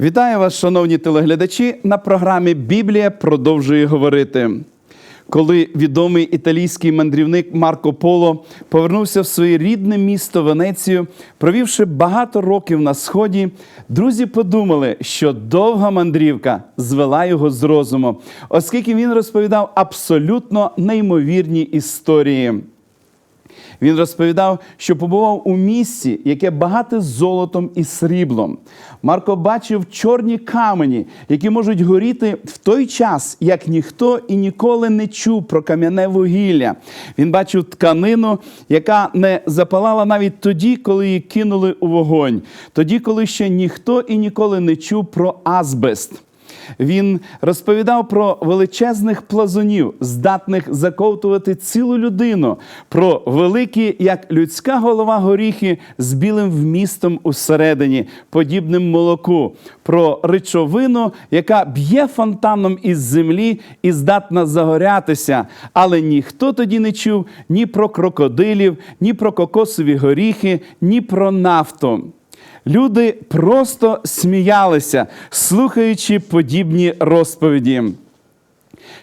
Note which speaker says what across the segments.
Speaker 1: Вітаю вас, шановні телеглядачі, на програмі Біблія продовжує говорити. Коли відомий італійський мандрівник Марко Поло повернувся в своє рідне місто Венецію, провівши багато років на сході, друзі подумали, що довга мандрівка звела його з розуму, оскільки він розповідав абсолютно неймовірні історії. Він розповідав, що побував у місці, яке багате золотом і сріблом. Марко бачив чорні камені, які можуть горіти в той час, як ніхто і ніколи не чув про кам'яне вугілля. Він бачив тканину, яка не запалала навіть тоді, коли її кинули у вогонь, тоді, коли ще ніхто і ніколи не чув про азбест. Він розповідав про величезних плазунів, здатних заковтувати цілу людину, про великі, як людська голова горіхи з білим вмістом усередині, подібним молоку, про речовину, яка б'є фонтаном із землі і здатна загорятися. Але ніхто тоді не чув ні про крокодилів, ні про кокосові горіхи, ні про нафту. Люди просто сміялися, слухаючи подібні розповіді.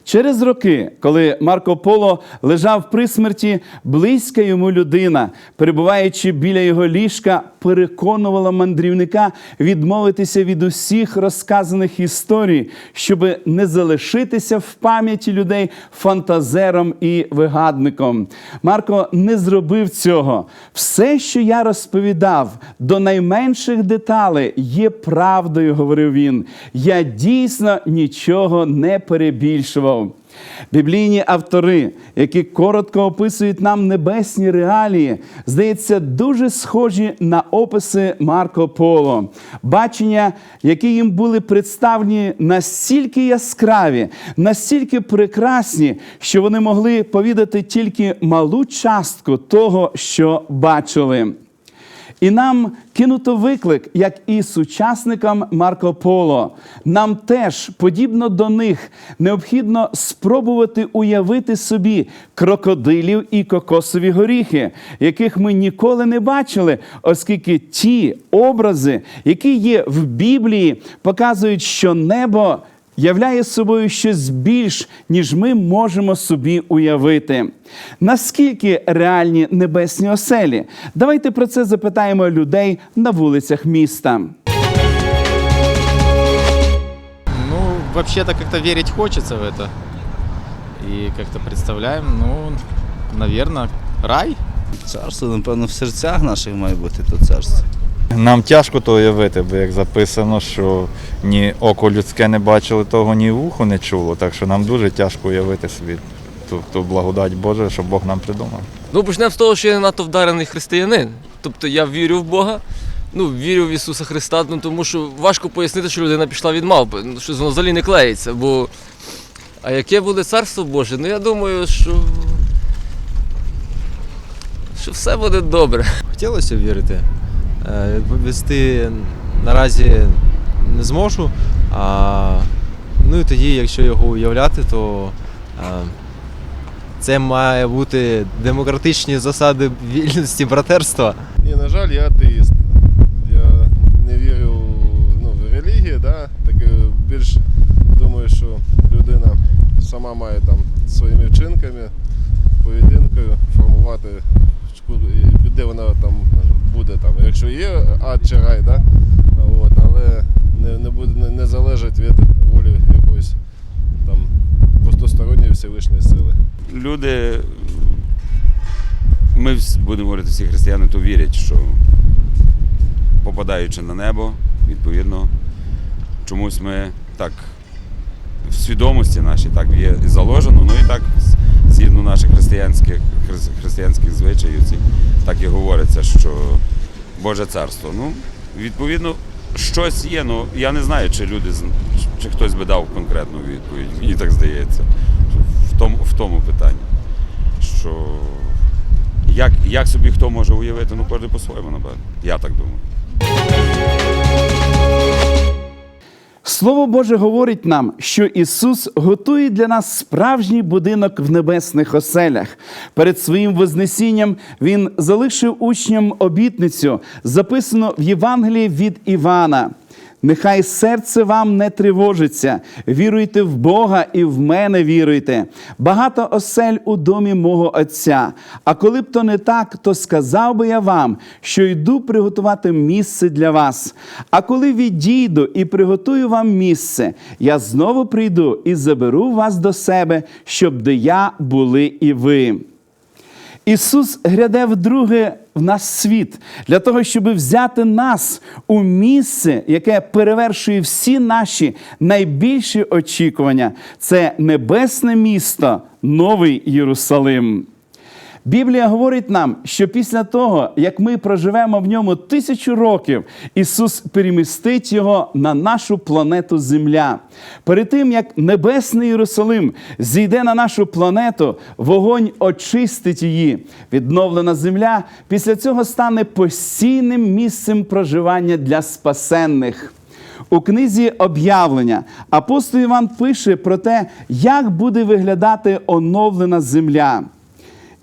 Speaker 1: Через роки, коли Марко Поло лежав при смерті, близька йому людина, перебуваючи біля його ліжка, переконувала мандрівника відмовитися від усіх розказаних історій, щоб не залишитися в пам'яті людей фантазером і вигадником. Марко не зробив цього. Все, що я розповідав, до найменших деталей є правдою, говорив він. Я дійсно нічого не перебільшував. Біблійні автори, які коротко описують нам небесні реалії, здається, дуже схожі на описи Марко Поло. Бачення, які їм були представлені настільки яскраві, настільки прекрасні, що вони могли повідати тільки малу частку того, що бачили. І нам кинуто виклик, як і сучасникам Марко Поло. Нам теж, подібно до них, необхідно спробувати уявити собі крокодилів і кокосові горіхи, яких ми ніколи не бачили, оскільки ті образи, які є в Біблії, показують, що небо являє собою щось більш, ніж ми можемо собі уявити. Наскільки реальні небесні оселі? Давайте про це запитаємо людей на вулицях міста.
Speaker 2: Ну, вообще-то как-то верить хочется в это. И как-то представляем, ну, наверное, рай.
Speaker 3: Царство, напевно, в серцях наших має бути то царство.
Speaker 4: Нам тяжко то уявити, бо як записано, що ні око людське не бачило того, ні вухо не чуло. Так що нам дуже тяжко уявити собі ту, ту благодать Божу, що Бог нам придумав.
Speaker 5: Ну, почнемо з того, що я не надто вдарений християнин. Тобто я вірю в Бога, ну, вірю в Ісуса Христа, ну, тому що важко пояснити, що людина пішла від мавпи. Ну, що воно взагалі не клеїться. Бо... А яке буде царство Боже? Ну я думаю, що. що все буде добре.
Speaker 6: Хотілося вірити. Е, Відповісти наразі не зможу. А, ну і тоді, якщо його уявляти, то е, це має бути демократичні засади вільності братерства.
Speaker 7: Ні, на жаль, я атеїст. Я не вірю ну, в релігію, да? так е, більш думаю, що людина сама має там своїми вчинками, поведінкою формувати, де вона там буде. Там. Якщо є ад чи рай, да? От, але не, не, буде, не, залежить від волі якоїсь там пустосторонньої Всевишньої сили.
Speaker 8: люди, ми будемо говорити, всі християни, то вірять, що попадаючи на небо, відповідно, чомусь ми так в свідомості нашій так є заложено, ну і так наших християнських, християнських звичаїв, так і говориться, що Боже царство. Ну, відповідно, щось є, ну я не знаю, чи люди чи хтось би дав конкретну відповідь. Мені так здається. В тому, в тому питанні. Що як, як собі хто може уявити, ну кожен по-своєму, напевно. Я так думаю.
Speaker 1: Слово Боже говорить нам, що Ісус готує для нас справжній будинок в небесних оселях. Перед своїм вознесінням Він залишив учням обітницю, записану в Євангелії від Івана. Нехай серце вам не тривожиться. Віруйте в Бога і в мене віруйте. Багато осель у домі мого Отця. А коли б то не так, то сказав би я вам, що йду приготувати місце для вас. А коли відійду і приготую вам місце, я знову прийду і заберу вас до себе, щоб де я були і ви. Ісус гряде вдруге в наш світ для того, щоб взяти нас у місце, яке перевершує всі наші найбільші очікування. Це небесне місто, Новий Єрусалим. Біблія говорить нам, що після того, як ми проживемо в ньому тисячу років, Ісус перемістить його на нашу планету Земля. Перед тим, як небесний Єрусалим зійде на нашу планету, вогонь очистить її. Відновлена земля після цього стане постійним місцем проживання для спасенних. У книзі об'явлення апостол Іван пише про те, як буде виглядати оновлена земля.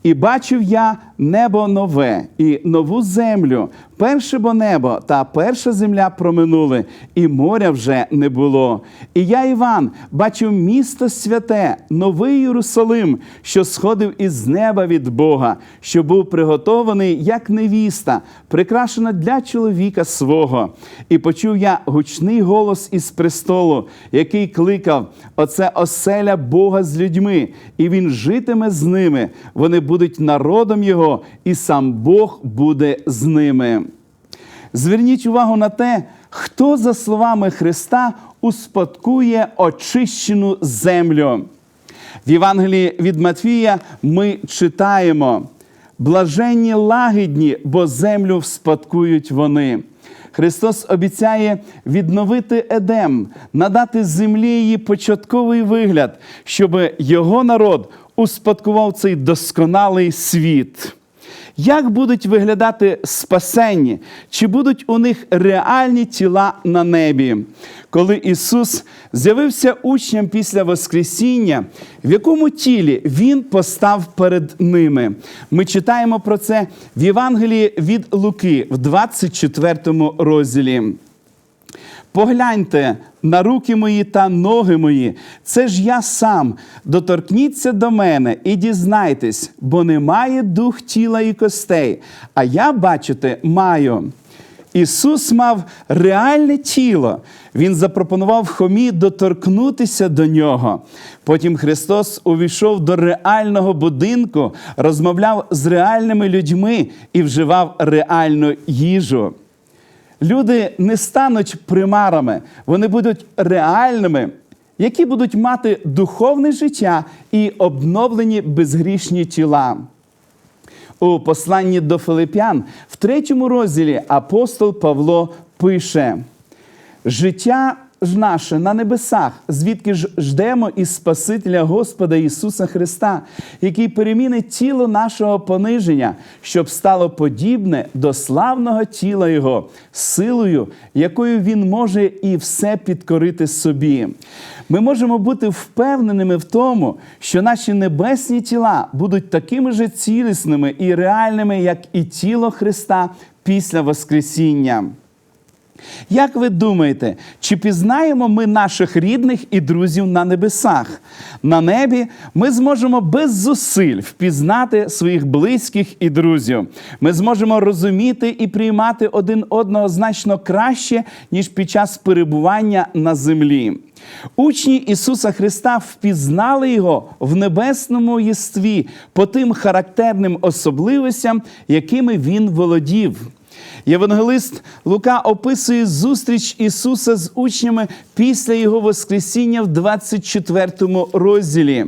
Speaker 1: І бачив я небо нове і нову землю. Перше бо небо та перша земля проминули, і моря вже не було. І я, Іван, бачив місто святе, новий Єрусалим, що сходив із неба від Бога, що був приготований як невіста, прикрашена для чоловіка свого. І почув я гучний голос із престолу, який кликав: Оце оселя Бога з людьми, і він житиме з ними. Вони будуть народом Його, і сам Бог буде з ними. Зверніть увагу на те, хто, за словами Христа, успадкує очищену землю. В Євангелії від Матвія ми читаємо: блаженні лагідні, бо землю вспадкують вони. Христос обіцяє відновити Едем, надати землі її початковий вигляд, щоб його народ успадкував цей досконалий світ. Як будуть виглядати спасенні? Чи будуть у них реальні тіла на небі? Коли Ісус з'явився учням після Воскресіння, в якому тілі Він постав перед ними? Ми читаємо про це в Євангелії від Луки в 24 розділі. Погляньте на руки мої та ноги мої, це ж я сам. Доторкніться до мене і дізнайтесь, бо немає дух тіла і костей, а я, бачите, маю. Ісус мав реальне тіло. Він запропонував Хомі доторкнутися до нього. Потім Христос увійшов до реального будинку, розмовляв з реальними людьми і вживав реальну їжу. Люди не стануть примарами, вони будуть реальними, які будуть мати духовне життя і обновлені безгрішні тіла. У посланні до Филип'ян в третьому розділі апостол Павло пише: життя ж наше на небесах, звідки ж ждемо із Спасителя Господа Ісуса Христа, який перемінить тіло нашого пониження, щоб стало подібне до славного тіла Його, силою, якою Він може і все підкорити собі. Ми можемо бути впевненими в тому, що наші небесні тіла будуть такими же цілісними і реальними, як і тіло Христа після Воскресіння. Як ви думаєте, чи пізнаємо ми наших рідних і друзів на небесах? На небі ми зможемо без зусиль впізнати своїх близьких і друзів. Ми зможемо розуміти і приймати один одного значно краще, ніж під час перебування на землі. Учні Ісуса Христа впізнали Його в небесному єстві по тим характерним особливостям, якими Він володів. Євангелист Лука описує зустріч Ісуса з учнями після Його Воскресіння в 24 розділі.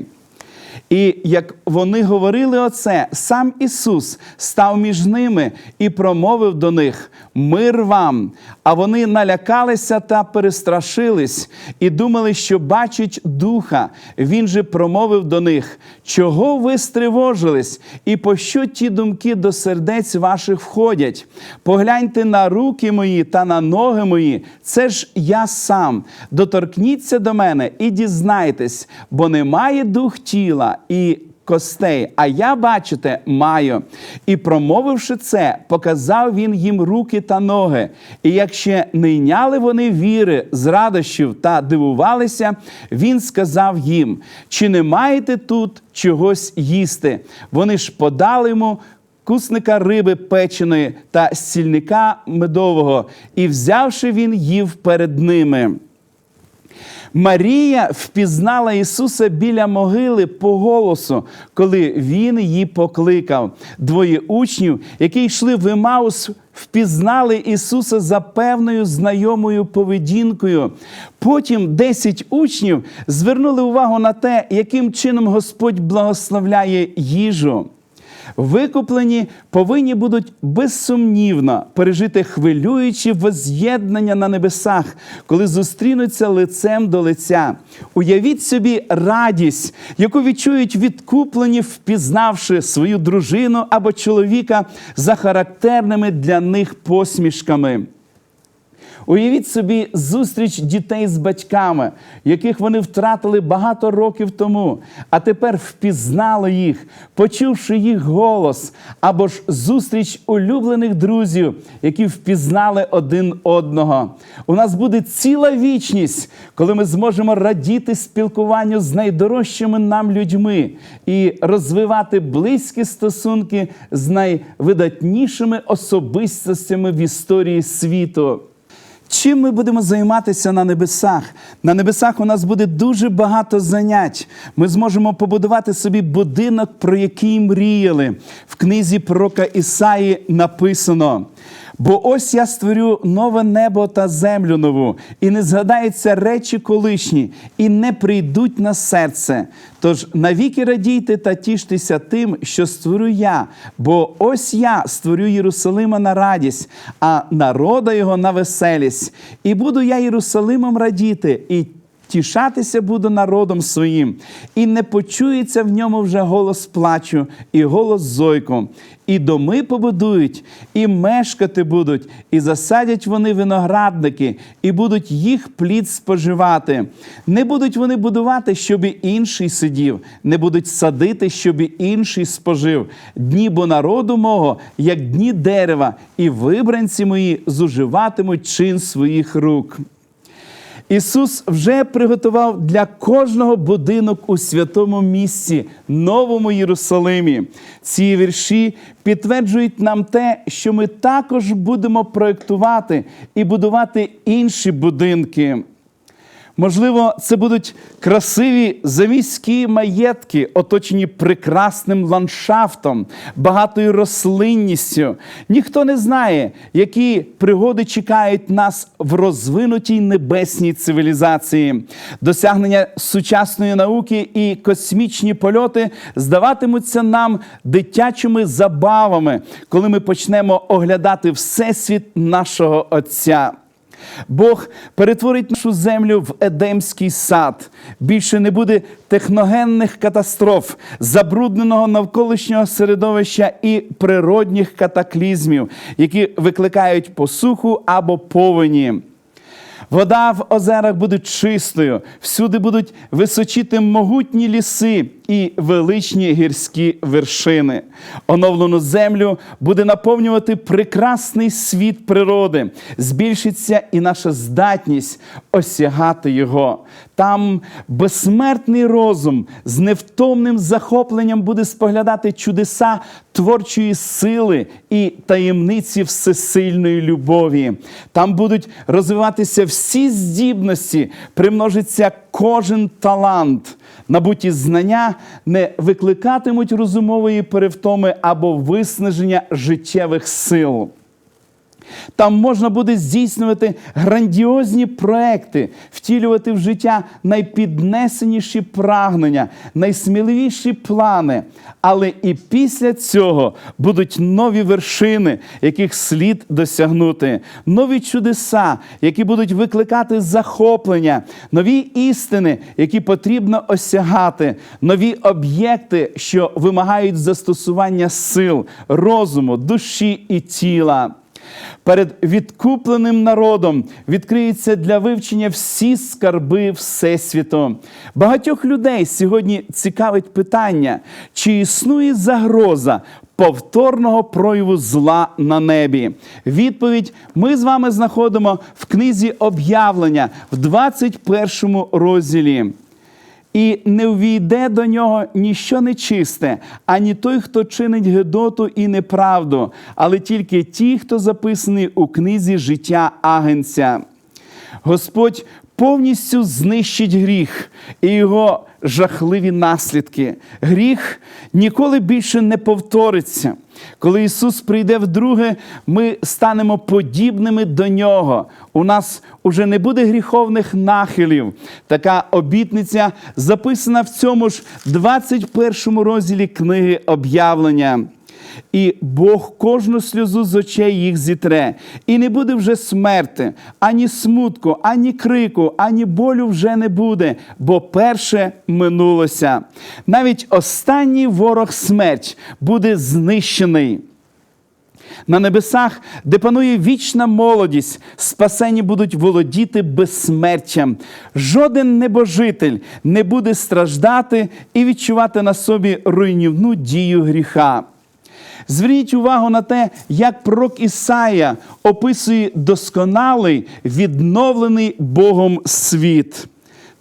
Speaker 1: І як вони говорили оце, сам Ісус став між ними і промовив до них: Мир вам! А вони налякалися та перестрашились і думали, що бачать духа. Він же промовив до них: Чого ви стривожились, і по що ті думки до сердець ваших входять? Погляньте на руки мої та на ноги мої, це ж я сам. Доторкніться до мене і дізнайтесь, бо немає дух тіла і костей, а я, бачите, маю. І промовивши це, показав він їм руки та ноги. І як ще не йняли вони віри з радощів та дивувалися, він сказав їм: чи не маєте тут чогось їсти? Вони ж подали йому. Кусника риби печеної та сільника медового, і взявши він їв перед ними. Марія впізнала Ісуса біля могили по голосу, коли Він її покликав. Двоє учнів, які йшли в Емаус, впізнали Ісуса за певною знайомою поведінкою. Потім десять учнів звернули увагу на те, яким чином Господь благословляє їжу. Викуплені повинні будуть безсумнівно пережити хвилюючі воз'єднання на небесах, коли зустрінуться лицем до лиця. Уявіть собі радість, яку відчують відкуплені, впізнавши свою дружину або чоловіка за характерними для них посмішками. Уявіть собі зустріч дітей з батьками, яких вони втратили багато років тому, а тепер впізнали їх, почувши їх голос, або ж зустріч улюблених друзів, які впізнали один одного. У нас буде ціла вічність, коли ми зможемо радіти спілкуванню з найдорожчими нам людьми і розвивати близькі стосунки з найвидатнішими особистостями в історії світу. Чим ми будемо займатися на небесах? На небесах у нас буде дуже багато занять. Ми зможемо побудувати собі будинок, про який мріяли. В книзі пророка Ісаї написано. Бо ось я створю нове небо та землю нову, і не згадаються речі колишні, і не прийдуть на серце. Тож навіки радійте та тіштеся тим, що створю я, бо ось я створю Єрусалима на радість, а народа його на веселість. І буду я Єрусалимом радіти, і тішатися буду народом своїм, і не почується в ньому вже голос плачу, і голос зойку. І доми побудують, і мешкати будуть, і засадять вони виноградники, і будуть їх плід споживати. Не будуть вони будувати, щоб і інший сидів, не будуть садити, щоб і інший спожив. Дні бо народу мого, як дні дерева, і вибранці мої зуживатимуть чин своїх рук. Ісус вже приготував для кожного будинок у святому місці, новому Єрусалимі. Ці вірші підтверджують нам те, що ми також будемо проєктувати і будувати інші будинки. Можливо, це будуть красиві заміські маєтки, оточені прекрасним ландшафтом, багатою рослинністю. Ніхто не знає, які пригоди чекають нас в розвинутій небесній цивілізації. Досягнення сучасної науки і космічні польоти здаватимуться нам дитячими забавами, коли ми почнемо оглядати всесвіт нашого Отця. Бог перетворить нашу землю в Едемський сад. Більше не буде техногенних катастроф, забрудненого навколишнього середовища і природних катаклізмів, які викликають посуху або повені. Вода в озерах буде чистою, всюди будуть височити могутні ліси і величні гірські вершини. Оновлену землю буде наповнювати прекрасний світ природи, збільшиться і наша здатність осягати його. Там безсмертний розум з невтомним захопленням буде споглядати чудеса творчої сили і таємниці всесильної любові. Там будуть розвиватися всі здібності, примножиться кожен талант. Набуті знання не викликатимуть розумової перевтоми або виснаження життєвих сил. Там можна буде здійснювати грандіозні проекти, втілювати в життя найпіднесеніші прагнення, найсміливіші плани. Але і після цього будуть нові вершини, яких слід досягнути, нові чудеса, які будуть викликати захоплення, нові істини, які потрібно осягати, нові об'єкти, що вимагають застосування сил, розуму, душі і тіла. Перед відкупленим народом відкриються для вивчення всі скарби Всесвіту. Багатьох людей сьогодні цікавить питання, чи існує загроза повторного прояву зла на небі. Відповідь ми з вами знаходимо в книзі об'явлення в 21 розділі. І не увійде до нього ніщо нечисте, ані той, хто чинить гидоту і неправду, але тільки ті, хто записаний у книзі життя агенця. Господь повністю знищить гріх і його жахливі наслідки. Гріх ніколи більше не повториться. Коли Ісус прийде вдруге, ми станемо подібними до Нього. У нас уже не буде гріховних нахилів. Така обітниця записана в цьому ж 21 розділі книги об'явлення. І Бог кожну сльозу з очей їх зітре, і не буде вже смерти, ані смутку, ані крику, ані болю вже не буде, бо перше минулося. Навіть останній ворог смерть буде знищений. На небесах, де панує вічна молодість, спасені будуть володіти безсмертям. Жоден небожитель не буде страждати і відчувати на собі руйнівну дію гріха. Зверніть увагу на те, як пророк Ісая описує досконалий, відновлений Богом світ.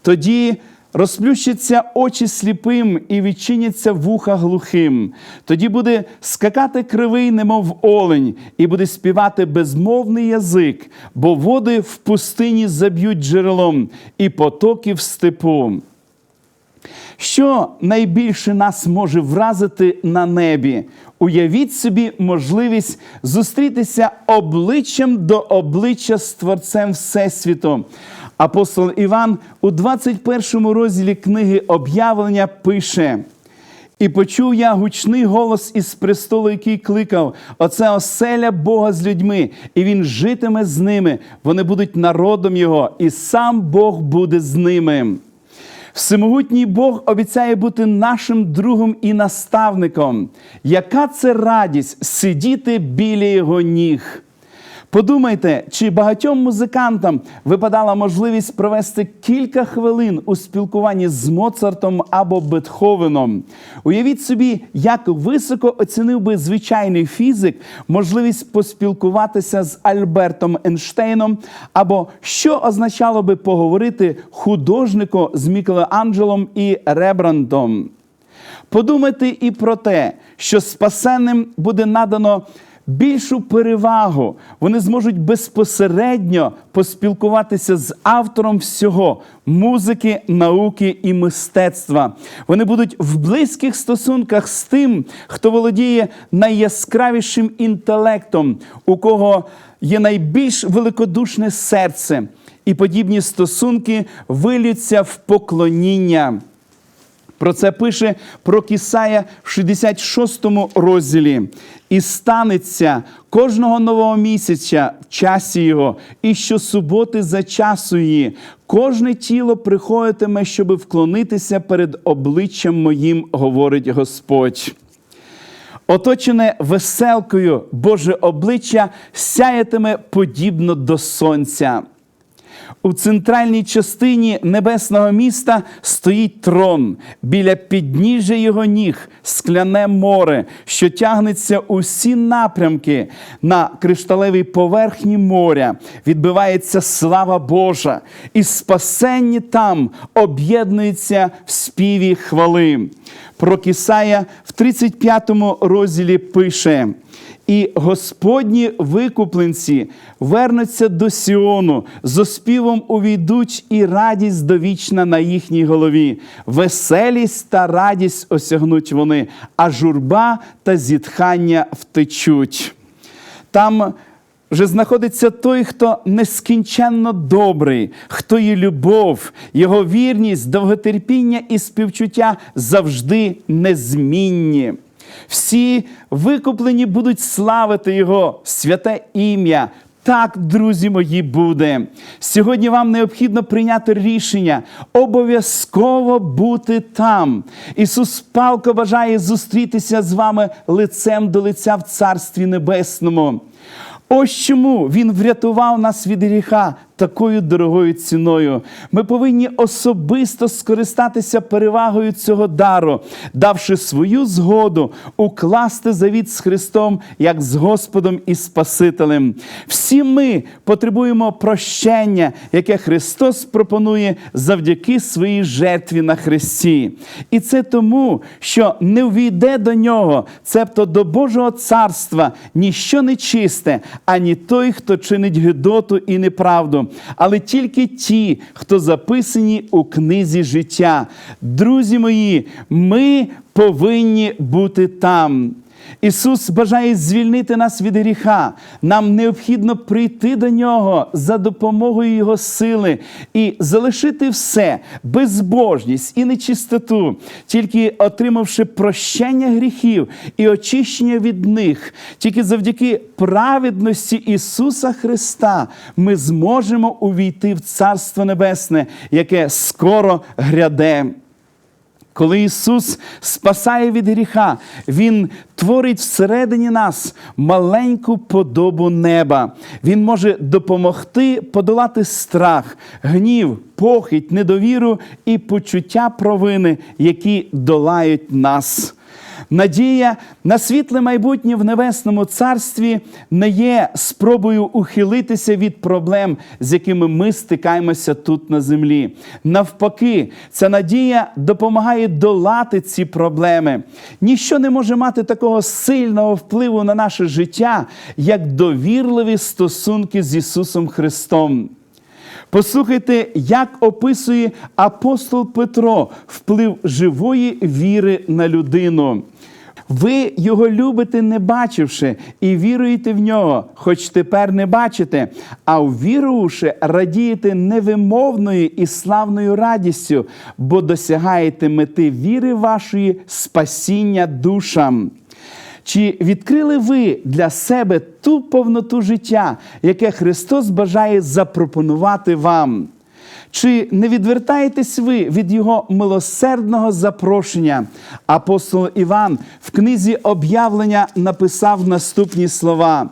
Speaker 1: Тоді розплющаться очі сліпим і відчиняться вуха глухим. Тоді буде скакати кривий, немов олень, і буде співати безмовний язик, бо води в пустині заб'ють джерелом, і потоки в степу. Що найбільше нас може вразити на небі? Уявіть собі можливість зустрітися обличчям до обличчя з Творцем Всесвіту. Апостол Іван у 21 розділі книги об'явлення пише. І почув я гучний голос із престолу, який кликав: Оце оселя Бога з людьми, і він житиме з ними. Вони будуть народом Його, і сам Бог буде з ними. Всемогутній Бог обіцяє бути нашим другом і наставником. Яка це радість сидіти біля його ніг? Подумайте, чи багатьом музикантам випадала можливість провести кілька хвилин у спілкуванні з Моцартом або Бетховеном. Уявіть собі, як високо оцінив би звичайний фізик можливість поспілкуватися з Альбертом Ейнштейном, або що означало би поговорити художнику з Мікеланджелом і Ребрандом. Подумайте і про те, що спасенним буде надано більшу перевагу. Вони зможуть безпосередньо поспілкуватися з автором всього музики, науки і мистецтва. Вони будуть в близьких стосунках з тим, хто володіє найяскравішим інтелектом, у кого є найбільш великодушне серце. І подібні стосунки вилються в поклоніння. Про це пише про Кісая в 66 розділі. І станеться кожного нового місяця в часі його, і щосуботи за часу її. Кожне тіло приходитиме, щоби вклонитися перед обличчям моїм, говорить Господь. Оточене веселкою Боже обличчя сяятиме подібно до сонця. У центральній частині небесного міста стоїть трон, біля підніжжя його ніг скляне море, що тягнеться у всі напрямки на кришталевій поверхні моря. Відбивається слава Божа, і спасенні там об'єднуються в співі хвали. Про Кисая в 35 розділі пише. І Господні викупленці вернуться до Сіону, з оспівом увійдуть, і радість довічна на їхній голові. Веселість та радість осягнуть вони, а журба та зітхання втечуть. Там вже знаходиться той, хто нескінченно добрий, хто є любов, його вірність, довготерпіння і співчуття завжди незмінні. Всі викуплені будуть славити Його святе ім'я. Так, друзі мої, буде. Сьогодні вам необхідно прийняти рішення обов'язково бути там. Ісус палко бажає зустрітися з вами лицем до лиця в Царстві Небесному. Ось чому він врятував нас від гріха такою дорогою ціною. Ми повинні особисто скористатися перевагою цього дару, давши свою згоду укласти завіт з Христом як з Господом і Спасителем. Всі ми потребуємо прощення, яке Христос пропонує завдяки своїй жертві на Христі. І це тому, що не ввійде до нього, цебто до Божого царства, ніщо нечисте, ані той, хто чинить гидоту і неправду, але тільки ті, хто записані у книзі життя. Друзі мої, ми повинні бути там. Ісус бажає звільнити нас від гріха. Нам необхідно прийти до Нього за допомогою Його сили і залишити все, безбожність і нечистоту, тільки отримавши прощення гріхів і очищення від них, тільки завдяки праведності Ісуса Христа ми зможемо увійти в Царство Небесне, яке скоро гряде. Коли Ісус спасає від гріха, Він творить всередині нас маленьку подобу неба. Він може допомогти подолати страх, гнів, похить, недовіру і почуття провини, які долають нас. Надія на світле майбутнє в небесному царстві не є спробою ухилитися від проблем, з якими ми стикаємося тут на землі. Навпаки, ця надія допомагає долати ці проблеми. Ніщо не може мати такого сильного впливу на наше життя, як довірливі стосунки з Ісусом Христом. Послухайте, як описує апостол Петро вплив живої віри на людину. Ви його любите, не бачивши, і віруєте в нього, хоч тепер не бачите, а увірувавши, радієте невимовною і славною радістю, бо досягаєте мети віри вашої спасіння душам. Чи відкрили ви для себе ту повноту життя, яке Христос бажає запропонувати вам? Чи не відвертаєтесь ви від Його милосердного запрошення? Апостол Іван в книзі об'явлення написав наступні слова.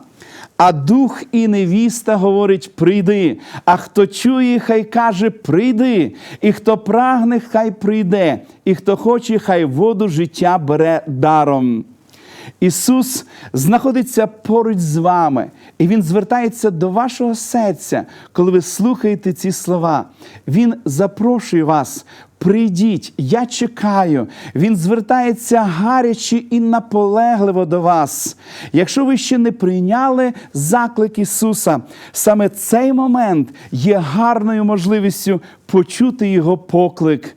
Speaker 1: А дух і невіста говорить: прийди. А хто чує, хай каже, прийди. І хто прагне, хай прийде, і хто хоче, хай воду життя бере даром. Ісус знаходиться поруч з вами, і Він звертається до вашого серця, коли ви слухаєте ці слова. Він запрошує вас. Прийдіть, я чекаю. Він звертається гаряче і наполегливо до вас. Якщо ви ще не прийняли заклик Ісуса, саме цей момент є гарною можливістю почути Його поклик.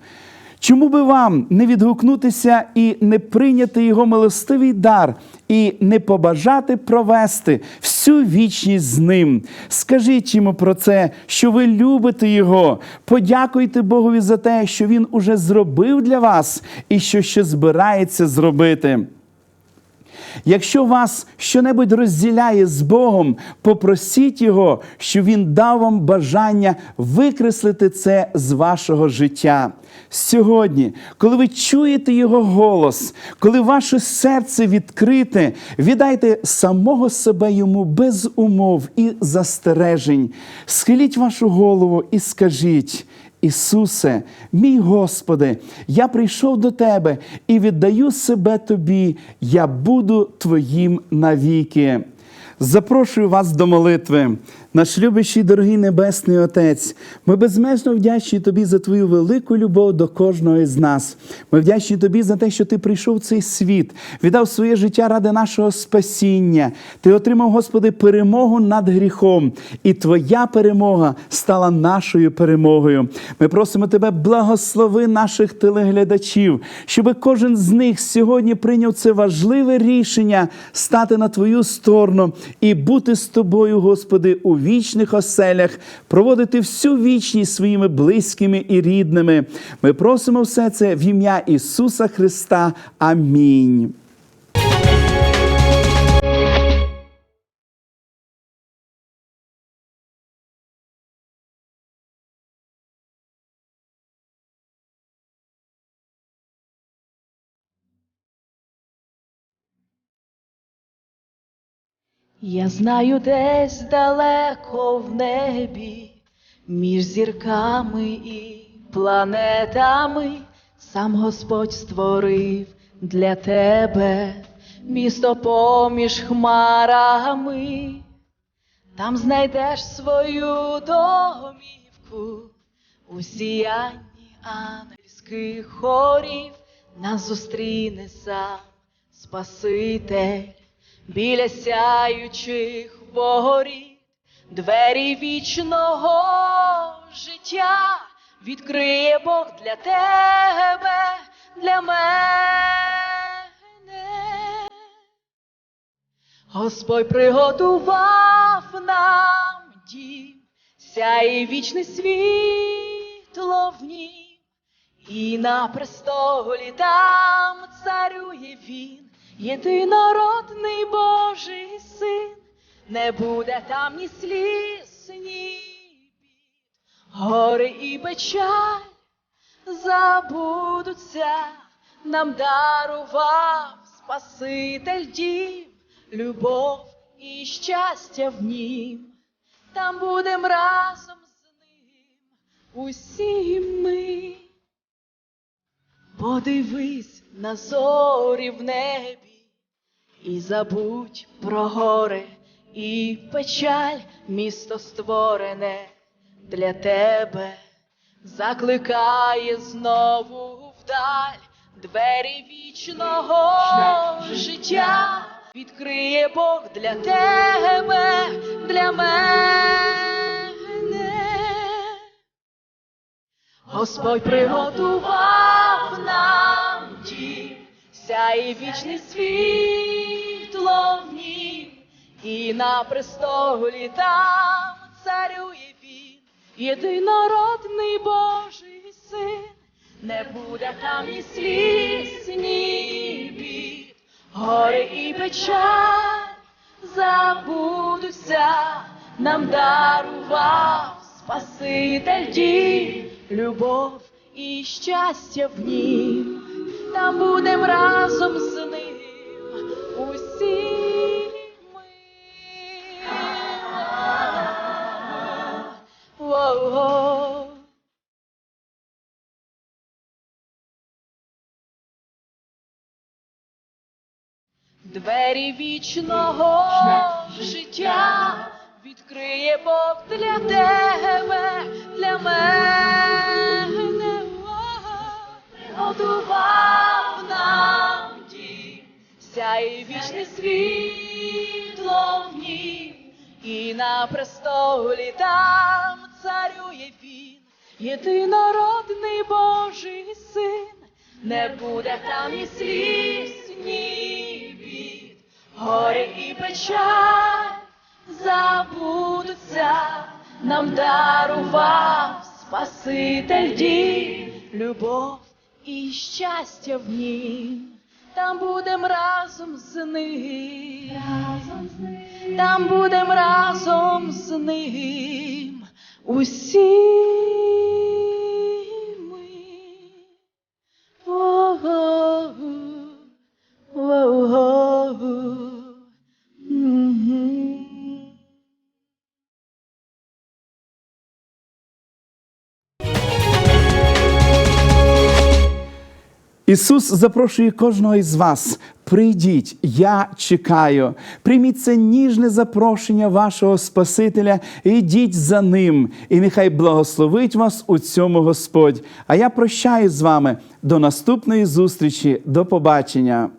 Speaker 1: Чому би вам не відгукнутися і не прийняти його милостивий дар, і не побажати провести всю вічність з ним? Скажіть йому про це, що ви любите його. Подякуйте Богові за те, що він уже зробив для вас і що ще збирається зробити. Якщо вас щонебудь розділяє з Богом, попросіть Його, щоб Він дав вам бажання викреслити це з вашого життя. Сьогодні, коли ви чуєте Його голос, коли ваше серце відкрите, віддайте самого себе йому без умов і застережень. Схиліть вашу голову і скажіть. Ісусе, мій Господи, я прийшов до Тебе і віддаю себе Тобі, я буду Твоїм навіки. Запрошую вас до молитви. Наш любящий, дорогий Небесний Отець, ми безмежно вдячні Тобі за Твою велику любов до кожного із нас. Ми вдячні Тобі за те, що Ти прийшов в цей світ, віддав своє життя ради нашого спасіння. Ти отримав, Господи, перемогу над гріхом, і Твоя перемога стала нашою перемогою. Ми просимо Тебе, благослови наших телеглядачів, щоб кожен з них сьогодні прийняв це важливе рішення стати на Твою сторону і бути з Тобою, Господи, у вічних оселях, проводити всю вічність своїми близькими і рідними. Ми просимо все це в ім'я Ісуса Христа. Амінь.
Speaker 9: Я знаю десь далеко в небі, між зірками і планетами, сам Господь створив для тебе місто поміж хмарами, там знайдеш свою домівку у сіянні ангельських хорів, нас зустріне сам Спаситель біля сяючих воріт, двері вічного життя відкриє Бог для тебе, для мене. Господь приготував нам дім, сяє вічне світло в нім, і на престолі там царює він, єдинородний Божий син, не буде там ні сліз, ні бід, гори і печаль забудуться, нам дарував Спаситель дім, любов і щастя в нім, там будем разом з ним. Усі ми. Подивись на зорі в небі і забудь про горе і печаль, місто створене для тебе, закликає знову вдаль двері вічного життя, відкриє Бог для тебе, для мене. Господь приготував нам дім, сяє вічне світло в і на престолі там царює він, єдинородний Божий син, не буде там ні сліз, ні бід, гори і печаль забудуться, нам дарував Спаситель дім, любов і щастя в нім, там будем разом з ним. Двері вічного життя відкриє Бог для тебе, для мене. Приготував сяє вічне світло в нім, і на престолі там царює він, єдинородний Божий син, не буде там ні сліз, ні бід, горе і печаль забудуться, нам дарував Спаситель дім, любов і щастя в нім. Там будем разом з ним, разом з ним. там будем разом з ним усі
Speaker 1: Ісус запрошує кожного із вас. Прийдіть, я чекаю. Прийміть це ніжне запрошення вашого Спасителя, ідіть за ним, і нехай благословить вас у цьому Господь. А я прощаюсь з вами до наступної зустрічі. До побачення.